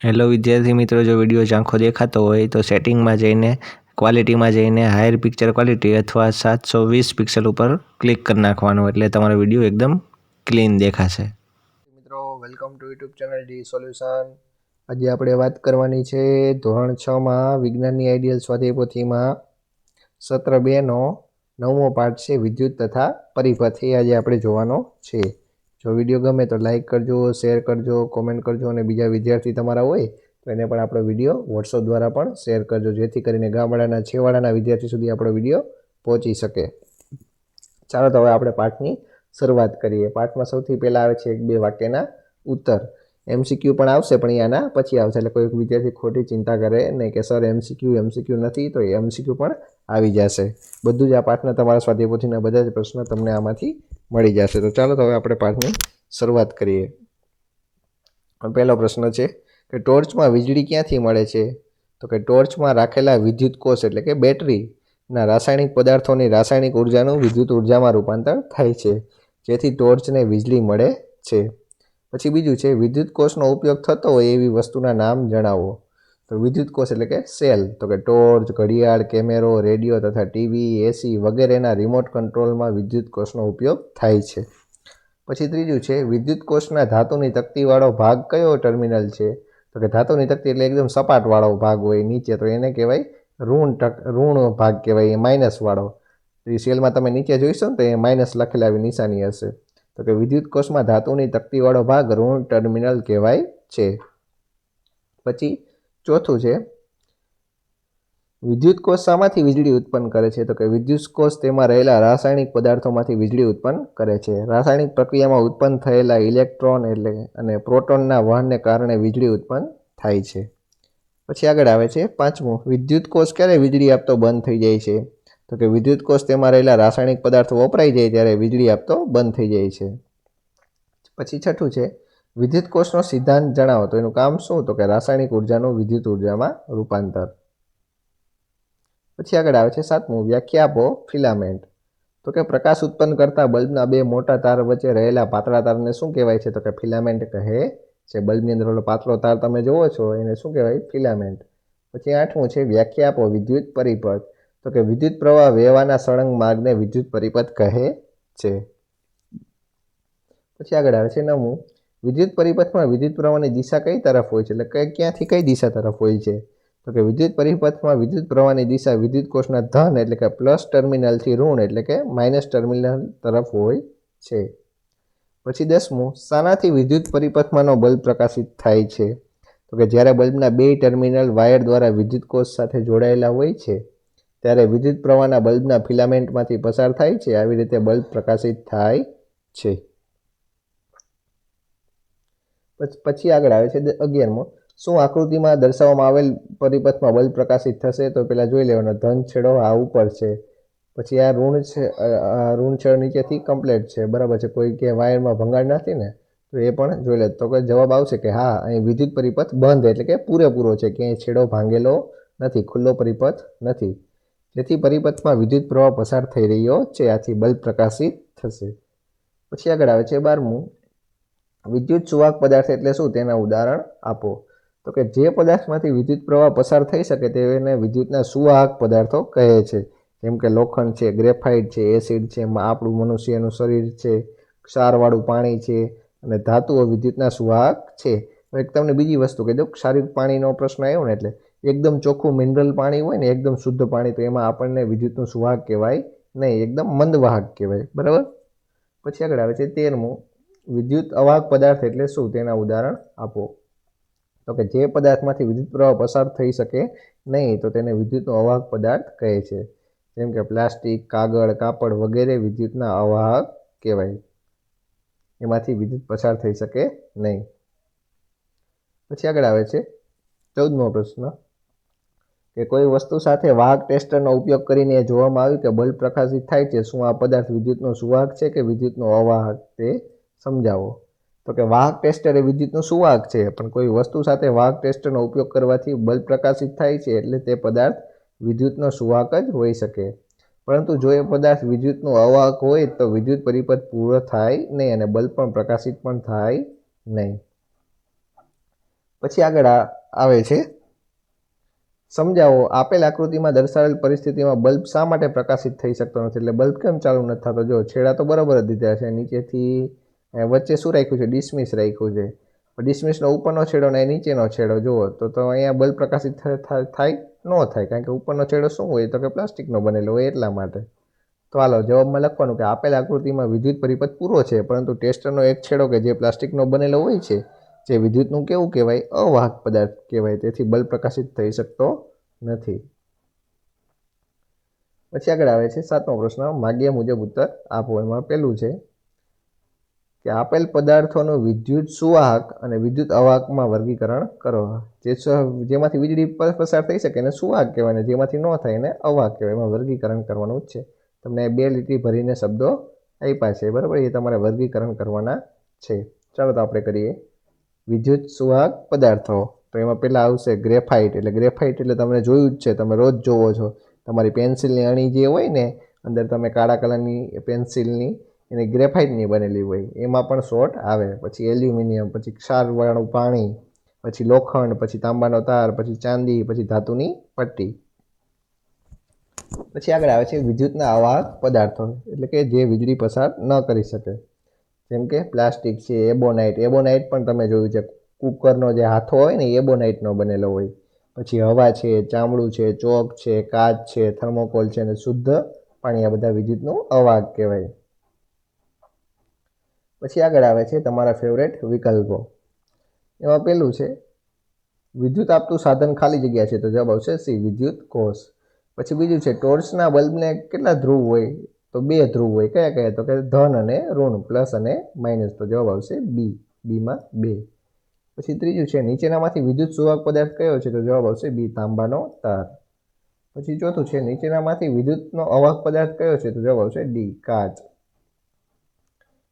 Hello વિદ્યાર્થી મિત્રો, જો વીડિયો ઝાંખો દેખાતો હોય તો સેટિંગમાં જઈને ક્વોલિટીમાં જઈને હાયર પિક્ચર ક્વોલિટી અથવા સાતસો વીસ પિક્સલ ઉપર ક્લિક કરી નાખવાનું એટલે તમારો વીડિયો એકદમ ક્લીન દેખાશે. મિત્રો welcome to YouTube channel D solution આજે આપણે વાત કરવાની છે ધોરણ છમાં વિજ્ઞાનની આઈડિયલ સ્વાધ્યાય સત્ર બેનો નવમો પાઠ છે વિદ્યુત તથા પરિપથ. એ આજે આપણે જોવાનો છે. જો વીડિયો ગમે તો લાઇક કરજો શેર કરજો કોમેન્ટ કરજો અને બીજા વિદ્યાર્થી તમારા હોય તો એને પણ આપણો વીડિયો વોટ્સઅપ દ્વારા પણ શેર કરજો, જેથી કરીને ગામડાના, છેવાડાના વિદ્યાર્થી સુધી આપણો વીડિયો પહોંચી શકે. ચાલો તો હવે આપણે પાઠની શરૂઆત કરીએ. પાઠમાં સૌથી પહેલાં આવે છે એક બે વાક્યના ઉત્તર. એમસીક્યુ પણ આવશે, પણ એ આના પછી આવશે. એટલે કોઈ વિદ્યાર્થી ખોટી ચિંતા કરે નહીં કે, સર એમસીક્યુ એમસીક્યુ નથી તો એ એમસીક્યુ પણ આવી જશે. બધું જ આ પાઠના તમારા સ્વાધ્યાયપોથીના બધા જ પ્રશ્નો તમને આમાંથી મળી જશે. તો ચાલો, તો હવે આપણે પાઠની શરૂઆત કરીએ. પહેલો પ્રશ્ન છે કે, ટોર્ચમાં વીજળી ક્યાંથી મળે છે? તો કે, ટોર્ચમાં રાખેલા વિદ્યુત કોષ એટલે કે બેટરીના રાસાયણિક પદાર્થોની રાસાયણિક ઉર્જાનું વિદ્યુત ઉર્જામાં રૂપાંતર થાય છે, જેથી ટોર્ચને વીજળી મળે છે. પછી બીજું છે, વિદ્યુત કોષનો ઉપયોગ થતો હોય એવી વસ્તુના નામ જણાવો. તો વિદ્યુત કોષ એટલે કે સેલ. તો કે ટોર્ચ, ઘડિયાળ, કેમેરો, રેડિયો તથા ટીવી, એસી વગેરેના રિમોટ કંટ્રોલમાં વિદ્યુત કોષનો ઉપયોગ થાય છે. પછી ત્રીજું છે, વિદ્યુત કોષના ધાતુની તકતીવાળો ભાગ કયો ટર્મિનલ છે? તો કે ધાતુની તકતી એટલે એકદમ સપાટવાળો ભાગ હોય, નીચે તો એને કહેવાય ઋણ ટક, ઋણ ભાગ કહેવાય, એ માઇનસવાળો. એ સેલમાં તમે નીચે જોઈશો ને તો એ માઇનસ લખેલા આવી નિશાની હશે. તો કે વિદ્યુત કોષમાં ધાતુની તકતીવાળો ભાગ ઋણ ટર્મિનલ કહેવાય છે. પછી ચોથું છે, વિદ્યુત કોષ શામાંથી વીજળી ઉત્પન્ન કરે છે. તો કે વિદ્યુત કોષ તેમાં રહેલા રાસાયણિક પદાર્થોમાંથી વીજળી ઉત્પન્ન કરે છે. રાસાયણિક પ્રક્રિયામાં ઉત્પન્ન થયેલા ઇલેક્ટ્રોન એટલે અને પ્રોટોનના વહનને કારણે વીજળી ઉત્પન્ન થાય છે. પછી આગળ આવે છે પાંચમું, વિદ્યુત કોષ ક્યારે વીજળી આપતો બંધ થઈ જાય છે? તો કે વિદ્યુત કોષ તેમાં રહેલા રાસાયણિક પદાર્થો વપરાઈ જાય ત્યારે વીજળી આપતો બંધ થઈ જાય છે. પછી છઠ્ઠું છે, વિદ્યુત કોષનો સિદ્ધાંત જણાવો. તો એનું કામ શું? તો કે રાસાયણિક ઉર્જાનું વિદ્યુત ઉર્જામાં રૂપાંતર. પછી આગળ આવે છે સાતમું વ્યાખ્યા આપો ફિલામેન્ટ. તો કે પ્રકાશ ઉત્પન્ન કરતા બલ્બના બે મોટા તાર વચ્ચે રહેલા પાતળા તારને શું કહેવાય છે? તો કે ફિલામેન્ટ કહે છે. બલ્બની અંદર પાતળો તાર તમે જુઓ છો, એને શું કહેવાય? ફિલામેન્ટ. પછી આઠમું છે વ્યાખ્યા આપો વિદ્યુત પરિપથ. તો કે વિદ્યુત પ્રવાહ વહેવાના સળંગ માર્ગને વિદ્યુત પરિપથ કહે છે. પછી આગળ આવે છે નવમું વિદ્યુત પરિપથમાં વિદ્યુત પ્રવાહની દિશા કઈ તરફ હોય છે? એટલે કઈ ક્યાંથી કઈ દિશા તરફ હોય છે? તો કે વિદ્યુત પરિપથમાં વિદ્યુત પ્રવાહની દિશા વિદ્યુત કોષના ધન એટલે કે પ્લસ ટર્મિનલથી ઋણ એટલે કે માઇનસ ટર્મિનલ તરફ હોય છે. પછી દસમું, શાનાથી વિદ્યુત પરિપથમાંનો બલ્બ પ્રકાશિત થાય છે. તો કે જ્યારે બલ્બના બે ટર્મિનલ વાયર દ્વારા વિદ્યુત કોષ સાથે જોડાયેલા હોય છે. ત્યારે વિદ્યુત પ્રવાહના બલ્બના ફિલામેન્ટમાંથી પસાર થાય છે. આવી રીતે બલ્બ પ્રકાશિત થાય છે. પછી આગળ આવે છે અગિયારમો. શું આકૃતિમાં દર્શાવવામાં આવેલ પરિપથમાં બલ્બ પ્રકાશિત થશે તો પહેલાં જોઈ લેવાનો. ધન છેડો આ ઉપર છે. પછી આ ઋણ છે ઋણ છેડો નીચેથી કમ્પ્લેટ છે. બરાબર છે. કોઈ કે વાયરમાં ભંગાણ નથી ને, તો એ પણ જોઈ લે. તો કોઈ જવાબ આવશે કે હા, અહીં વિદ્યુત પરિપથ બંધ એટલે કે પૂરેપૂરો છે. ક્યાંય છેડો ભાંગેલો નથી, ખુલ્લો પરિપથ નથી. જેથી પરિપથમાં વિદ્યુત પ્રવાહ પસાર થઈ રહ્યો છે. આથી બલ્બ પ્રકાશિત થશે. પછી આગળ આવે છે બારમું. વિદ્યુત સુવાહક પદાર્થ એટલે શું? તેના ઉદાહરણ આપો. તો કે જે પદાર્થમાંથી વિદ્યુત પ્રવાહ પસાર થઈ શકે તેને વિદ્યુતના સુવાહક પદાર્થો કહે છે. જેમ કે લોખંડ છે, ગ્રેફાઇટ છે, એસિડ છે આપણું મનુષ્યનું શરીર છે, ક્ષારવાળું પાણી છે, અને ધાતુઓ વિદ્યુતના સુવાહક છે. એક તમને બીજી વસ્તુ કહી દઉં. ક્ષારિત પાણીનો પ્રશ્ન આવ્યો ને એટલે એકદમ ચોખ્ખું મિનરલ પાણી હોય ને, એકદમ શુદ્ધ પાણી, તો એમાં આપણને વિદ્યુતનું સુવાહક કહેવાય નહીં, એકદમ મંદવાહક કહેવાય. બરાબર? પછી આગળ આવે છે તેરમું વિદ્યુત અવાહક પદાર્થ એટલે શું? તેના ઉદાહરણ આપો. તો કે જે પદાર્થમાંથી વિદ્યુત પ્રવાહ પસાર થઈ શકે નહીં, તો તેને વિદ્યુતનો અવાહક પદાર્થ કહે છે. જેમ કે પ્લાસ્ટિક, કાગળ, કાપડ વગેરે વિદ્યુતના અવાહક કહેવાય. એમાંથી વિદ્યુત પસાર થઈ શકે નહીં. પછી આગળ આવે છે ચૌદમો પ્રશ્ન. કે કોઈ વસ્તુ સાથે વાહક ટેસ્ટરનો ઉપયોગ કરીને જોવામાં આવ્યું કે બલ્બ પ્રકાશિત થાય છે, શું આ પદાર્થ વિદ્યુતનો સુવાહક છે કે વિદ્યુતનો અવાહક તે સમજાવો. તો કે વાહક ટેસ્ટર એ વિદ્યુતનો સુવાહક છે, પણ કોઈ વસ્તુ સાથે વાહક ટેસ્ટરનો ઉપયોગ કરવાથી બલ્બ પ્રકાશિત થાય છે એટલે તે પદાર્થ વિદ્યુતનો સુવાહક જ હોઈ શકે. પરંતુ જો એ પદાર્થ વિદ્યુતનો અવાહક હોય તો વિદ્યુત પરિપથ પૂરો થાય નહીં અને બલ્બ પણ પ્રકાશિત પણ થાય નહીં. પછી આગળ આવે છે. સમજાવો, આપેલ આકૃતિમાં દર્શાવેલ પરિસ્થિતિમાં બલ્બ શા માટે પ્રકાશિત થઈ શકતો નથી? એટલે બલ્બ કેમ ચાલુ નથી થતો? જો, છેડા તો બરાબર જ દીધા છે. નીચેથી વચ્ચે શું રાખ્યું છે? ડિસમિસ રાખ્યું છે. ડિસમિસનો ઉપરનો છેડો ને નીચેનો છેડો, જુઓ. તો તો અહીંયા બલ્બ પ્રકાશિત થાય ન થાય, કારણ કે ઉપરનો છેડો શું હોય? તો કે પ્લાસ્ટિકનો બનેલો હોય એટલા માટે. તો હાલો, જવાબમાં લખવાનું કે આપેલ આકૃતિમાં વિદ્યુત પરિપથ પૂરો છે, પરંતુ ટેસ્ટરનો એક છેડો કે જે પ્લાસ્ટિકનો બનેલો હોય છે જે વિદ્યુતનું કેવું કહેવાય? અવાહક પદાર્થ કહેવાય. તેથી બલ્બ પ્રકાશિત થઈ શકતો નથી. પછી આગળ આવે છે સાતમો પ્રશ્ન. માગ્યા મુજબ ઉત્તર આપો. એમાં પહેલું છે કે આપેલ પદાર્થોનું વિદ્યુત સુવાહક અને વિદ્યુત અવાહકમાં વર્ગીકરણ કરો. જે જેમાંથી વીજળી પસાર થઈ શકે એને સુવાહક કહેવાય જેમાંથી ન થાય એને અવાહક કહેવાય. એમાં વર્ગીકરણ કરવાનું જ છે. તમને બે લીટી ભરીને શબ્દો આપ્યા છે. બરાબર? એ તમારે વર્ગીકરણ કરવાના છે. ચાલો તો આપણે કરીએ. વિદ્યુત સુવાહક પદાર્થો. તો એમાં પહેલાં આવશે ગ્રેફાઇટ. એટલે ગ્રેફાઇટ એટલે તમે જોયું જ છે, તમે રોજ જોવો છો. તમારી પેન્સિલની અણી જે હોય ને, અંદર તમે કાળા કલરની પેન્સિલની, એની ગ્રેફાઇટની બનેલી હોય. એમાં પણ શોર્ટ આવે. પછી એલ્યુમિનિયમ, પછી ક્ષારવાળું પાણી, પછી લોખંડ, પછી તાંબાનો તાર, પછી ચાંદી, પછી ધાતુની પટ્ટી. પછી આગળ આવે છે વિદ્યુતના અવાહક પદાર્થો. એટલે કે જે વીજળી પસાર ન કરી શકે. જેમ કે પ્લાસ્ટિક છે, એબોનાઇટ એબોનાઇટ પણ તમે જોયું છે, કુકરનો જે હાથો હોય ને એબોનાઇટનો બનેલો હોય. પછી હવા છે, ચામડું છે, ચોક છે, કાચ છે, થર્મોકોલ છે અને શુદ્ધ પાણી, આ બધા વિદ્યુતનું અવાગ કહેવાય. પછી આગળ આવે છે તમારા ફેવરેટ વિકલ્પો. એમાં પહેલું છે, વિદ્યુત આપતું સાધન ખાલી જગ્યા છે તો જવાબ આવશે સી, વિદ્યુત કોષ. પછી બીજું છે, ટોર્ચના બલ્બને કેટલા ધ્રુવ હોય તો બે ધ્રુવ હોય. કયા કયા? તો કે ધન અને ઋણ પ્લસ અને માઇનસ. તો જવાબ આવશે બી બીમાં બે. પછી ત્રીજું છે, નીચેનામાંથી વિદ્યુત સુવાહક પદાર્થ કયો છે? તો જવાબ આવશે બી તાંબાનો તાર. પછી ચોથું છે, નીચેનામાંથી વિદ્યુતનો અવાહક પદાર્થ કયો છે? તો જવાબ આવશે ડી કાચ.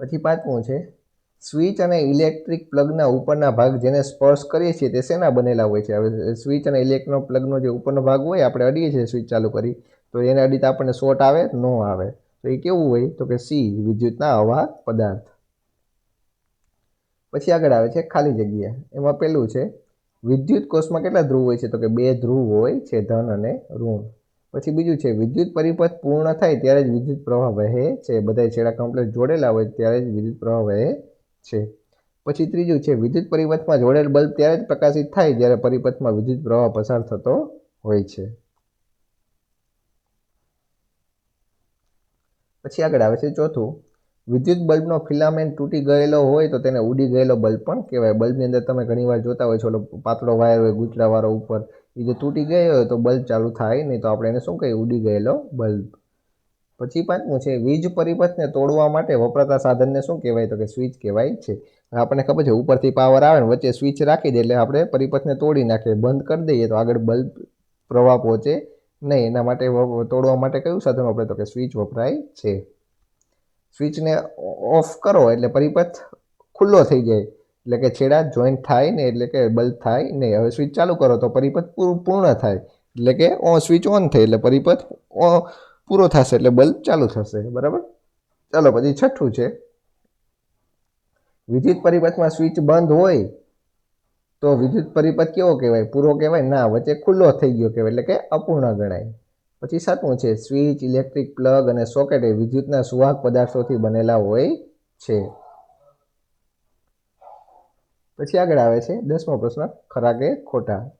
પછી પાંચમું છે, સ્વિચ અને ઇલેક્ટ્રિક પ્લગના ઉપરના ભાગ જેને સ્પર્શ કરીએ છીએ તે શેના બનેલા હોય છે? હવે સ્વિચ અને ઇલેક્ટ્રિક પ્લગનો જે ઉપરનો ભાગ હોય, આપણે અડીએ છીએ સ્વિચ ચાલુ કરી, તો એને અડીતા આપણને શોર્ટ આવે, ન આવે. તો એ કેવું હોય? તો કે સી વિદ્યુતના અવાહક પદાર્થ. પછી આગળ આવે છે ખાલી જગ્યા. એમાં પહેલું છે, વિદ્યુત કોષમાં કેટલા ધ્રુવ હોય છે? તો કે બે ધ્રુવ હોય, છે ધન અને ઋણ. પછી બીજું છે, વિદ્યુત પરિપથ પૂર્ણ થાય ત્યારે જ વિદ્યુત પ્રવાહ વહે છે. બધા છેડા કમ્પ્લેટ જોડેલા હોય ત્યારે જ વિદ્યુત પ્રવાહ વહે છે. પછી ત્રીજું છે, વિદ્યુત પરિપથમાં જોડેલ બલ્બ ત્યારે જ પ્રકાશિત થાય જ્યારે પરિપથમાં વિદ્યુત પ્રવાહ પસાર થતો હોય છે. પછી આગળ આવે છે ચોથું. વિદ્યુત બલ્બનો ફિલામેન્ટ તૂટી ગયેલો હોય તો તેને ઉડી ગયેલો બલ્બ પણ કહેવાય. બલ્બની અંદર તમે ઘણીવાર જોતા હોય છો પાતળો વાયર હોય ગૂંચડાવાળો ઉપર એ જો તૂટી ગયો હોય તો બલ્બ ચાલુ થાય નહીં તો આપણે એને શું કહીએ? ઉડી ગયેલો બલ્બ. પછી પાંચમું છે, વીજ પરિપથને તોડવા માટે વપરાતા સાધનને શું કહેવાય? તો કે સ્વિચ કહેવાય છે. આપણને ખબર છે, ઉપરથી પાવર આવે ને વચ્ચે સ્વિચ રાખી દે એટલે આપણે પરિપથને તોડી નાખીએ, બંધ કરી દઈએ તો આગળ બલ્બ પ્રવાહ પહોંચે નહીં, એના માટે તોડવા માટે કયું સાધન વપરાય તો કે સ્વિચ વપરાય છે. સ્વિચને ઓફ કરો એટલે પરિપથ ખુલ્લો થઈ જાય. એટલે કે છેડા જોઈન્ટ થાય ને એટલે કે બલ્બ થાય નહીં હવે સ્વિચ ચાલુ કરો તો પરિપથ પૂરું પૂર્ણ થાય. એટલે કે ઓ, સ્વિચ ઓન થઈ એટલે પરિપથ પૂરો થશે એટલે બલ્બ ચાલુ થશે. બરાબર? ચાલો, પછી છઠ્ઠું છે. વિદ્યુત પરિપથમાં સ્વિચ બંધ હોય તો વિદ્યુત પરિપથ કેવો કહેવાય? પૂરો કહેવાય? ના, વચ્ચે ખુલ્લો થઈ ગયો કહેવાય, એટલે કે અપૂર્ણ ગણાય. પછી સાતમું છે, સ્વિચ, ઇલેક્ટ્રિક પ્લગ અને સોકેટ એ વિદ્યુતના સુવાહક પદાર્થોથી બનેલા હોય છે. પછી આગળ આવે છે, દસમો પ્રશ્ન, ખરા કે ખોટા?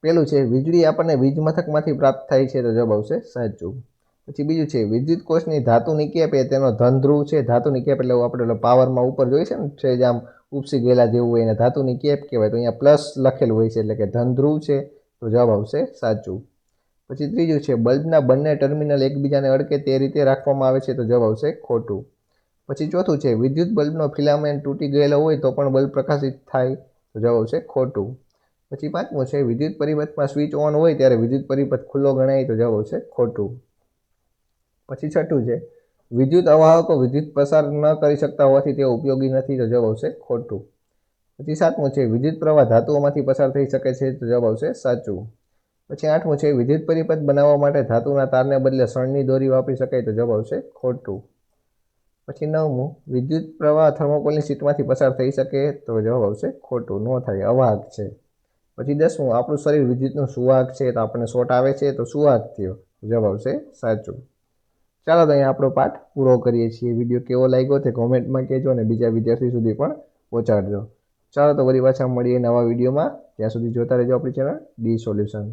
પેલું છે, વીજળી આપણને વીજ મથકમાંથી પ્રાપ્ત થાય છે, તો જવાબ આવશે સાચું. પછી બીજું છે, વિદ્યુત કોષની ધાતુ નિકેપ એ તેનો ધન ધ્રુવ છે. ધાતુ નિકેપ એટલે આપણે પાવરમાં ઉપર જોઈએ છે ને, છે જ આમ ઉપસી ગયેલા જેવું હોય એને ધાતુની કેપ કહેવાય. તો અહીંયા પ્લસ લખેલું હોય છે એટલે કે ધન ધ્રુવ છે, તો જવાબ આવશે સાચું. પછી ત્રીજું છે, બલ્બના બંને ટર્મિનલ એકબીજાને અડકે તે રીતે રાખવામાં આવે છે, તો જવાબ આવશે ખોટું. પછી ચોથું છે, વિદ્યુત બલ્બનો ફિલામેન્ટ તૂટી ગયેલો હોય તો પણ બલ્બ પ્રકાશિત થાય, તો જવાબ આવશે ખોટું. પછી પાંચમું છે, વિદ્યુત પરિપથમાં સ્વિચ ઓન હોય ત્યારે વિદ્યુત પરિપથ ખુલ્લો ગણાય, તો જવાબ આવશે ખોટું. પછી છઠ્ઠું છે વિદ્યુત અવાહકો વિદ્યુત પસાર ન કરી શકતા હોવાથી તેઓ ઉપયોગી નથી, તો જવાબ આવશે ખોટું. પછી સાતમું છે, વિદ્યુત પ્રવાહ ધાતુઓમાંથી પસાર થઈ શકે છે, તો જવાબ આવશે સાચું. પછી આઠમું છે, વિદ્યુત પરિપથ બનાવવા માટે ધાતુના તારને બદલે શણની દોરી વાપરી શકાય, તો જવાબ આવશે ખોટું. પછી નવમું, વિદ્યુત પ્રવાહ થર્મોકોલની સીટમાંથી પસાર થઈ શકે, તો જવાબ આવશે ખોટું. ન થાય, અવાહક છે. પછી દસમું, આપણું શરીર વિદ્યુતનું સુવાહક છે, તો આપણને શોર્ટ આવે છે, તો સુવાહક થયો, જવાબ આવશે સાચું. ચાલો તો અહીંયા આપણો પાઠ પૂરો કરીએ છીએ. વીડિયો કેવો લાગ્યો તે કોમેન્ટમાં કહેજો અને બીજા વિદ્યાર્થી સુધી પણ પહોંચાડજો. ચાલો તો વળી પાછા મળીએ નવા વિડીયોમાં. ત્યાં સુધી જોતા રહેજો આપણી ચેનલ ડી સોલ્યુશન.